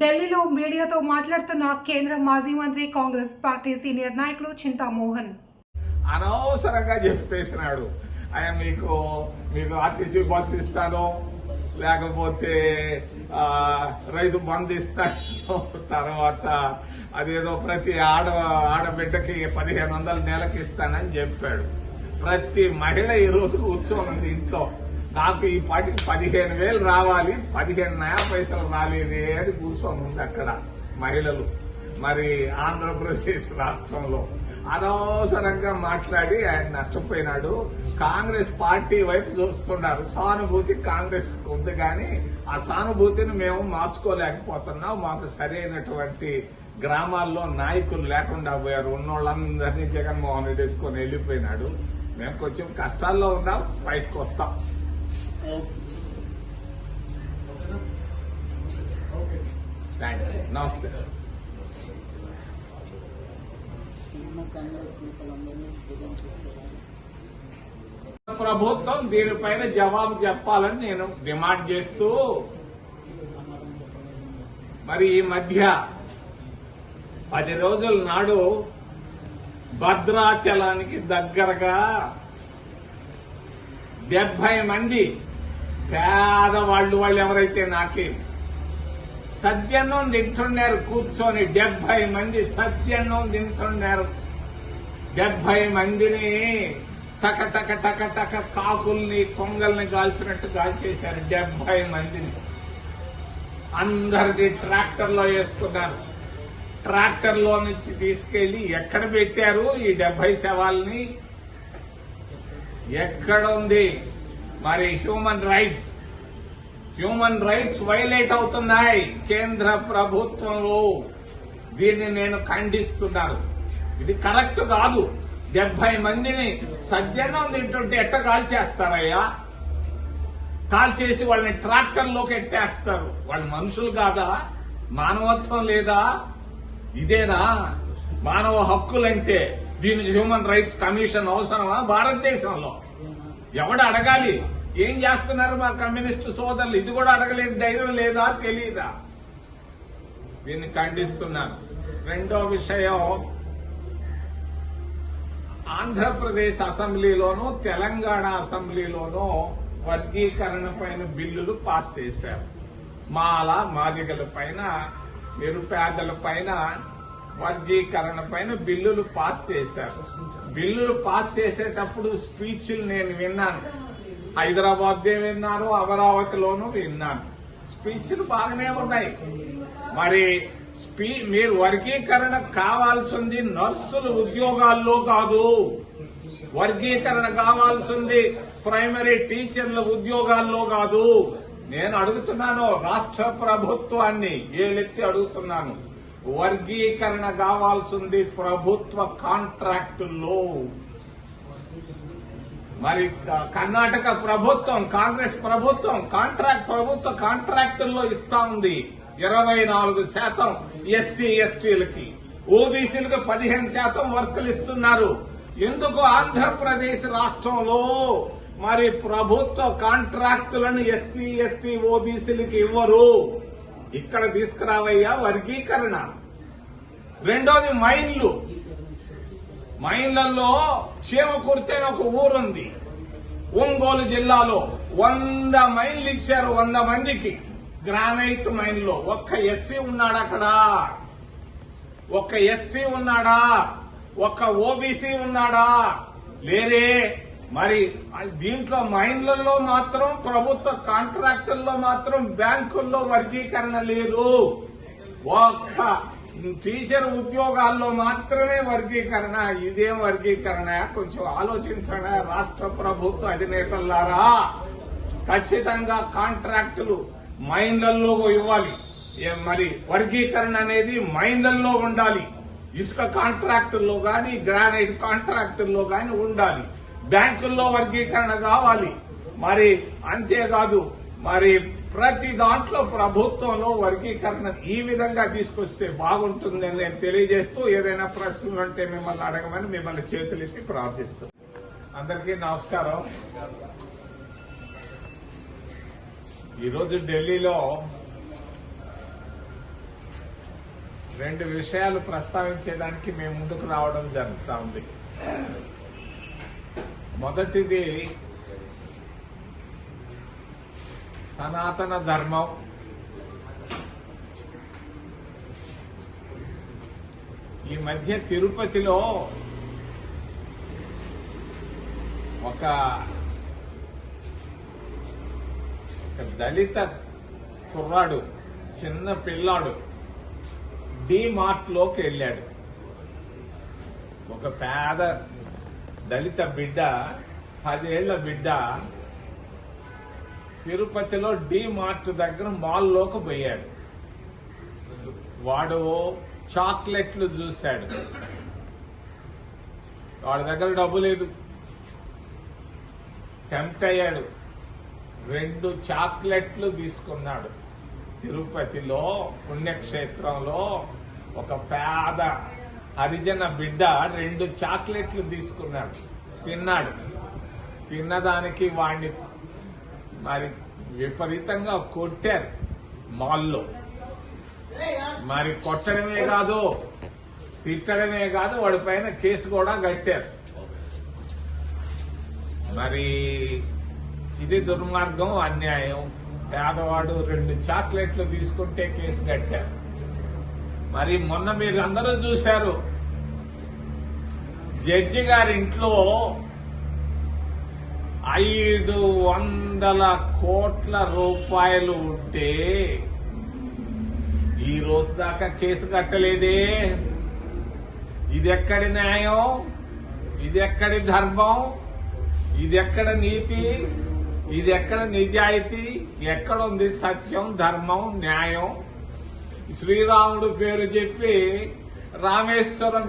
ఢిల్లీలో మీడియాతో మాట్లాడుతున్న కేంద్ర మాజీ మంత్రి కాంగ్రెస్ పార్టీ సీనియర్ నాయకులు చింతామోహన్. అనవసరంగా చెప్పేసినాడు ఆయన మీకు మీకు ఆర్టీసీ బస్సు ఇస్తాను. లేకపోతే రైతు బంధు ఇస్తాను. తర్వాత అదేదో ప్రతి ఆడ ఆడబిడ్డకి పదిహేను వందల నెలకి ఇస్తానని చెప్పాడు. ప్రతి మహిళ ఈ రోజు ఉంది ఇంట్లో. నాకు ఈ పాటికి పదిహేను వేలు రావాలి పదిహేను నయా పైసలు రాలేదే అని కూర్చొని ఉంది అక్కడ మహిళలు. మరి ఆంధ్రప్రదేశ్ రాష్ట్రంలో అనవసరంగా మాట్లాడి ఆయన నష్టపోయినాడు. కాంగ్రెస్ పార్టీ వైపు చూస్తున్నారు. సానుభూతి కాంగ్రెస్ ఉంది కానీ ఆ సానుభూతిని మేము మార్చుకోలేకపోతున్నాం. మాకు సరైనటువంటి గ్రామాల్లో నాయకులు లేకుండా పోయారు. ఉన్నోళ్ళందరినీ జగన్మోహన్ రెడ్డి ఎత్తుకొని వెళ్ళిపోయినాడు. మేము కొంచెం కష్టాల్లో ఉన్నాం బయటకు వస్తాం. నమస్తే ప్రభుత్వం దీనిపైన జవాబు చెప్పాలని నేను డిమాండ్ చేస్తూ మరి ఈ మధ్య పది రోజుల నాడు భద్రాచలానికి దగ్గరగా డెబ్బై మంది పేదవాళ్ళు వాళ్ళు ఎవరైతే నాకే సద్యన్నం తింటున్నారు కూర్చొని డెబ్బై మంది సద్యన్నం తింటున్నారు. డెబ్బై మందిని టక టక టక టక కాకుల్ని కొంగల్ని కాల్చినట్టు కాల్చేశారు డెబ్బై మందిని. అందరిది ట్రాక్టర్లో వేసుకున్నారు. ట్రాక్టర్లో నుంచి తీసుకెళ్ళి ఎక్కడ పెట్టారు ఈ డెబ్బై శవాల్ని? ఎక్కడ ఉంది? మరి human rights human rights violate అవుతున్నాయి కేంద్ర ప్రభుత్వంలో. దీన్ని నేను ఖండిస్తున్నాను ఇది కరెక్ట్ కాదు. డెబ్బై మందిని సజ్జనం తింటుంటే ఎట్ట కాల్చేస్తారయ్యా కాల్చేసి వాళ్ళని ట్రాక్టర్లోకి ఎట్టేస్తారు. వాళ్ళు మనుషులు కాదా? మానవత్వం లేదా? ఇదేనా? మానవ హక్కులంటే దీనికి హ్యూమన్ రైట్స్ కమిషన్ అవసరమా? భారతదేశంలో? ఎవడు అడగాలి? ఏం చేస్తున్నారు మా కమ్యూనిస్టు సోదరులు? ఇది కూడా అడగలేదు ధైర్యం లేదా తెలియదా దీన్ని ఖండిస్తున్నాను. రెండో విషయం ఆంధ్రప్రదేశ్ అసెంబ్లీలోనూ తెలంగాణ అసెంబ్లీలోనూ వర్గీకరణ పైన బిల్లులు పాస్ చేశారు. మాల మాదిగల పైన నిరుపేదల పైన వర్గీకరణ పైన బిల్లులు పాస్ చేశారు. బిల్లులు పాస్ చేసేటప్పుడు స్పీచ్లు నేను విన్నాను. హైదరాబాద్ విన్నాను అమరావతిలోనూ విన్నాను. స్పీచ్లు బాగానే ఉన్నాయి. మరి స్పీ మీరు వర్గీకరణ కావాల్సింది నర్సులు ఉద్యోగాల్లో కాదు. వర్గీకరణ కావాల్సింది ప్రైమరీ టీచర్ల ఉద్యోగాల్లో కాదు. నేను అడుగుతున్నాను రాష్ట్ర ప్రభుత్వాన్ని ఏలెత్తి అడుగుతున్నాను. వర్గీకరణ కావాల్సింది ప్రభుత్వ కాంట్రాక్టుల్లో. మరి క- కర్ణాటక ప్రభుత్వం కాంగ్రెస్ ప్రభుత్వం కాంట్రాక్ట్ ప్రభుత్వ కాంట్రాక్టుల్లో ఇస్తా ఉంది. ఇరవై నాలుగు శాతం ఎస్సీ ఎస్టీలకి. ఓబీసీలకు పదిహేను శాతం వర్కులు ఇస్తున్నారు. ఎందుకు ఆంధ్రప్రదేశ్ రాష్ట్రంలో మరి ప్రభుత్వ కాంట్రాక్టులను ఎస్సీ ఎస్టీ ఓబీసీలకి ఇవ్వరు? ఇక్కడ తీసుకురావయ్యా వర్గీకరణ. రెండోది మైన్లు. మైన్లలో క్షేమకూర్తి అని ఒక ఊరుంది. ఒంగోలు జిల్లాలో వంద మైన్లు ఇచ్చారు వంద మందికి. గ్రానైట్ మైన్లో. ఒక్క ఎస్సీ ఉన్నాడు అక్కడ? ఒక్క ఎస్టీ ఉన్నాడా? ఒక్క ఓబీసీ ఉన్నాడా? లేరే. మరి దీంట్లో మైన్లలో మాత్రం ప్రభుత్వ కాంట్రాక్టుల్లో మాత్రం బ్యాంకుల్లో వర్గీకరణ లేదు. ఒక్క టీచర్ ఉద్యోగాల్లో మాత్రమే వర్గీకరణ ఇదేం వర్గీకరణ. కొంచెం ఆలోచించడా రాష్ట్ర ప్రభుత్వ అధినేతలారా ఖచ్చితంగా కాంట్రాక్టులు మైన్లలో ఇవ్వాలి. ఏ- మరి వర్గీకరణ అనేది మైన్లలో ఉండాలి. ఇసుక కాంట్రాక్టుల్లో కానీ గ్రానైట్ కాంట్రాక్టుల్లో కానీ ఉండాలి. బ్యాంకుల్లో వర్గీకరణ కావాలి. మరి అంతేకాదు మరి ప్రతి దాంట్లో ప్రభుత్వంలో వర్గీకరణ ఈ విధంగా తీసుకొస్తే బాగుంటుందని నేను తెలియజేస్తూ ఏదైనా ప్రశ్నలు ఉంటే మిమ్మల్ని అడగమని మిమ్మల్ని చేతులెత్తి ప్రార్థిస్తూ. అందరికీ నమస్కారం. ఈరోజు ఢిల్లీలో రెండు విషయాలు ప్రస్తావించేదానికి మేము ముందుకు రావడం జరుగుతూ ఉంది. మొదటిది సనాతన ధర్మం. ఈ మధ్య తిరుపతిలో ఒక దళిత కుర్రాడు చిన్న పిల్లాడు డి మార్ట్లోకి వెళ్ళాడు. ఒక పేద దళిత బిడ్డ పదేళ్ళ బిడ్డ తిరుపతిలో డి మార్ట్ దగ్గర మాల్లోకి పోయాడు. వాడు చాక్లెట్లు చూశాడు. వాడి దగ్గర డబ్బు లేదు. టెంప్ట్ అయ్యాడు. రెండు చాక్లెట్లు తీసుకున్నాడు. తిరుపతిలో పుణ్యక్షేత్రంలో ఒక పేద హరిజన బిడ్డ రెండు చాక్లెట్లు తీసుకున్నాడు. తిన్నాడు. తిన్నదానికి వాడిని మరి విపరీతంగా కొట్టారు మాల్లో. మరి కొట్టడమే కాదు తిట్టడమే కాదు వాడి పైన కేసు కూడా కట్టారు. మరి ఇది దుర్మార్గం అన్యాయం. పేదవాడు రెండు చాక్లెట్లు తీసుకుంటే కేసు కట్టారు. మరి మొన్న మీరు అందరూ చూశారు. జడ్జి గారి ఇంట్లో ఐదు వందల కోట్ల రూపాయలు ఉంటే ఈ రోజు దాకా కేసు కట్టలేదే. ఇది ఎక్కడి న్యాయం? ఇది ఎక్కడి ధర్మం? ఇది ఎక్కడ నీతి? ఇది ఎక్కడ నిజాయితీ? ఎక్కడ ఉంది సత్యం ధర్మం న్యాయం? శ్రీరాముడు పేరు చెప్పి రామేశ్వరం